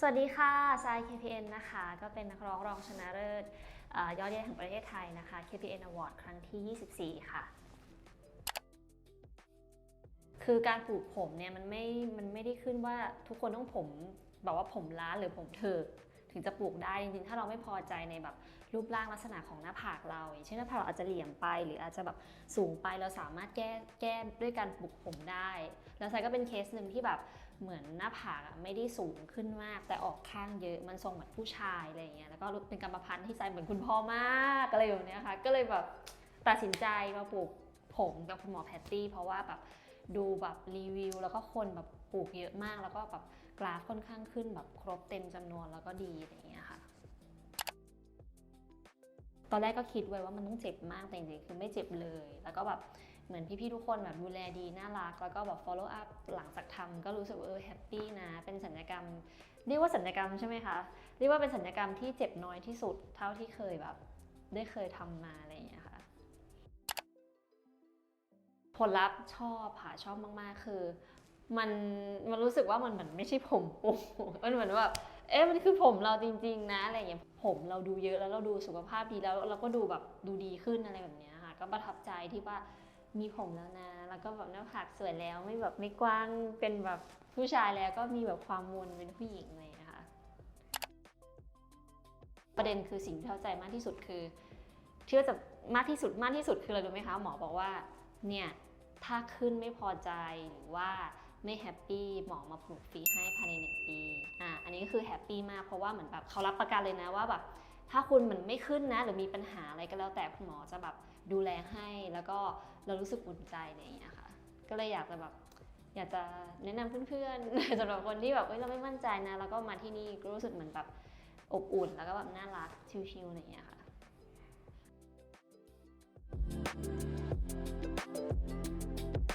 สวัสดีค่ะซาย KPN นะคะ ก็เป็นนักร้องรองชนะเลิศอยอดเยี่ยมแห่งประเทศไทยนะคะ KPN Award ครั้งที่ 24 ค่ะ คือการปลูกผมเนี่ยมันไม่ มันไม่ได้ขึ้นว่าทุกคนต้องผมแบบว่าผมล้านหรือผมเถิก ถึงจะปลูกได้จริงๆ ถ้าเราไม่พอใจในแบบรูปร่างลักษณะของหน้าผากเรา อย่างเช่นหน้าผากเราอาจจะเหลี่ยมไป หรืออาจจะแบบสูงไปเราสามารถแก้แก้ด้วยการปลูกผมได้ แล้วไซก็เป็นเคสหนึ่งที่แบบเหมือนหน้าผากไม่ได้สูงขึ้นมาก แต่ออกข้างเยอะมันทรงเหมือนผู้ชายอะไรอย่างเงี้ยแล้วก็เป็นกรรมพันธุ์ที่ไซเหมือนคุณพ่อมากอะไรแบบเนี้ยค่ะก็เลยแบบตัดสินใจมาปลูกผมกับคุณหมอแพตตี้เพราะว่าแบบ ดูแบบรีวิว แล้วก็คนแบบปลูกเยอะมาก แล้วก็แบบกราฟค่อนข้างขึ้นแบบครบเต็มจำนวนแล้วก็ดีอะไรอย่างเงี้ยค่ะตอนแรกก็คิดไว้ว่ามันต้องเจ็บมากแต่จริงๆคือไม่เจ็บเลย แล้วก็แบบเหมือนพี่ๆทุกคนแบบดูแลดีน่ารัก แล้วก็แบบ follow up หลังจากทำก็รู้สึกเออแฮปปี้นะ เป็นสัญญกรรม เรียกว่าสัญญกรรมใช่ไหมคะ เรียกว่าเป็นสัญญกรรมที่เจ็บน้อยที่สุดเท่าที่เคยแบบได้เคยทำมาอะไรอย่างเงี้ยค่ะ ผลลัพธ์ชอบค่ะชอบมากๆ คือ มันมันรู้สึกว่ามันเหมือนไม่ใช่ผมปูมันเหมือนว่าเอ๊ะมันคือผมเราจริง ๆ นะอะไรอย่างเงี้ยผมเราดูเยอะแล้วเราดูสุขภาพดีแล้วเราก็ดูแบบดูดีขึ้นอะไรแบบเนี้ยค่ะ ก็ประทับใจที่ว่ามีผมแล้วนะ แล้วก็แบบหน้าผากสวยแล้วไม่แบบไม่กว้างเป็นแบบผู้ชายแล้วก็มีแบบความมนเป็นผู้หญิงเลยนะคะประเด็นคือสิ่งที่เข้าใจมากที่สุดคือที่ว่าจะมากที่สุดมากที่สุดคืออะไรรู้ไหมคะหมอบอกว่าเนี่ย ถ้าขึ้นไม่พอใจหรือว่าไม่แฮปปี้หมอมาปลูกฟรีให้ภายในหนึ่งปีอะอันนี้ก็คือแฮปปี้มากเพราะว่าเหมือนแบบเขารับประกันเลยนะว่าแบบถ้าคุณเหมือนไม่ขึ้นนะ หรือมีปัญหาอะไรก็แล้วแต่คุณหมอจะแบบดูแลให้ แล้วก็เรารู้สึกอุ่นใจอะไรอย่างเงี้ยค่ะก็เลยอยากจะแบบอยากจะแนะนำเพื่อนๆสำหรับคนที่แบบเอ้ยเราไม่มั่นใจนะ แล้วก็มาที่นี่ก็รู้สึกเหมือนแบบอบอุ่น แล้วก็แบบน่ารักชิลๆอะไรอย่างเงี้ยค่ะ